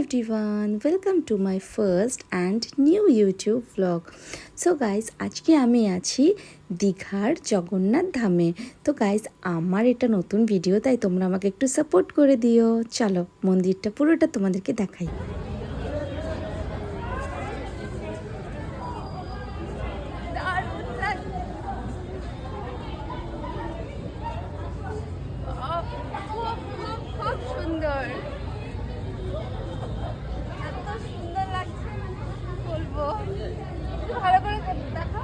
Everyone welcome to my first and new YouTube blog so guys আজকে আমি আছি দীঘার জগন্নাথ ধামে। তো গাইজ আমার এটা নতুন ভিডিও তাই তোমরা আমাকে একটু সাপোর্ট করে দিও। চলো, মন্দিরটা পুরোটা তোমাদেরকে দেখাই দারুণ লাগছে। খুব খুব খুব খুব সুন্দর এত সুন্দর লাগছে মানে কি বলব একটু ভালো করে দেখো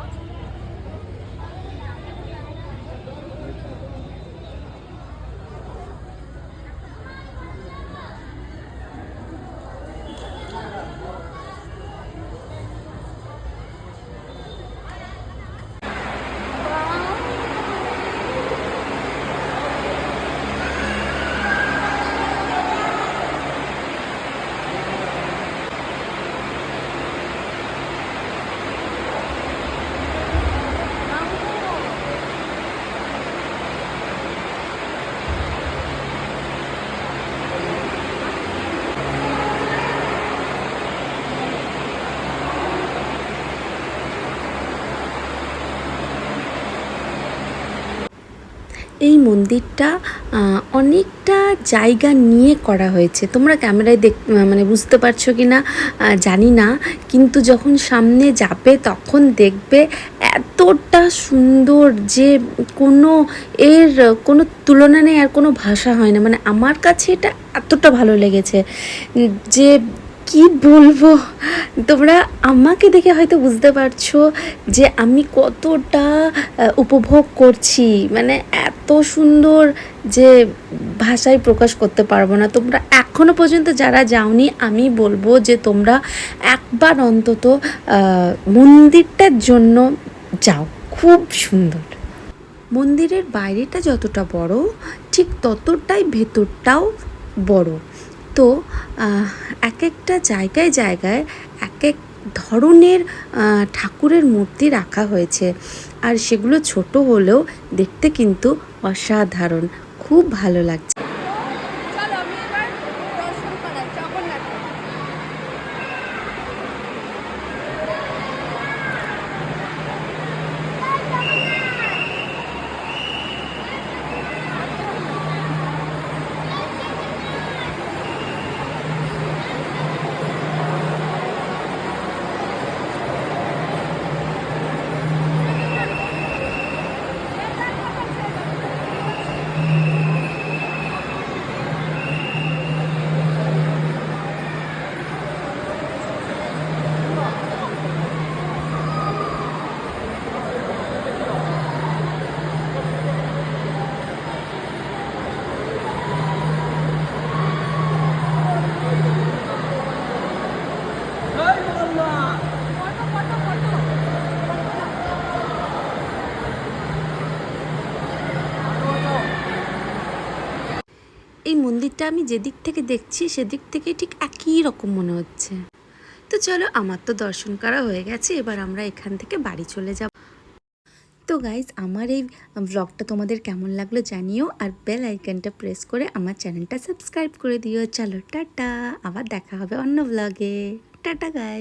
এই মন্দিরটা অনেকটা জায়গা নিয়ে করা হয়েছে। তোমরা ক্যামেরায় দেখ মানে বুঝতে পারছ কি না জানি না। কিন্তু যখন সামনে যাবে, তখন দেখবে এতটা সুন্দর যে কোনো এর, কোনো তুলনা নেই আর কোনো ভাষা হয় না। মানে আমার কাছে এটা এতটা ভালো লেগেছে যে, কি বলব? তোমরা আমাকে দেখে হয়তো বুঝতে পারছ যে আমি কতটা উপভোগ করছি। মানে এত সুন্দর যে ভাষায় প্রকাশ করতে পারব না। তোমরা এখনও পর্যন্ত যারা যাওনি, আমি বলব যে তোমরা একবার অন্তত মন্দিরটার জন্য যাও। খুব সুন্দর। মন্দিরের বাইরেটা যতটা বড়, ঠিক ততটাই ভেতরটাও বড়। তো এক একটা জায়গায় জায়গায় এক এক ধরনের ঠাকুরের মূর্তি রাখা হয়েছে। আর সেগুলো ছোট হলেও দেখতে কিন্তু অসাধারণ। খুব ভালো লাগছে চলো আমি এবার দর্শন করাই জগন্নাথ ফটো ফটো ফটো এই মন্দিরটা আমি যেদিক থেকে দেখছি, সেদিক থেকে ঠিক একই রকম মনে হচ্ছে। তো চলো, আমার তো দর্শন করা হয়ে গেছে, এবার আমরা এখান থেকে বাড়ি চলে যাব। তো গাইজ আমার এই ব্লগটা তোমাদের কেমন লাগল জানিও, আর বেল আইকনটা প্রেস করে আমার চ্যানেলটা সাবস্ক্রাইব করে দিও। চলো, টাটা! আবার দেখা হবে অন্য ব্লগে টাটা গাইজ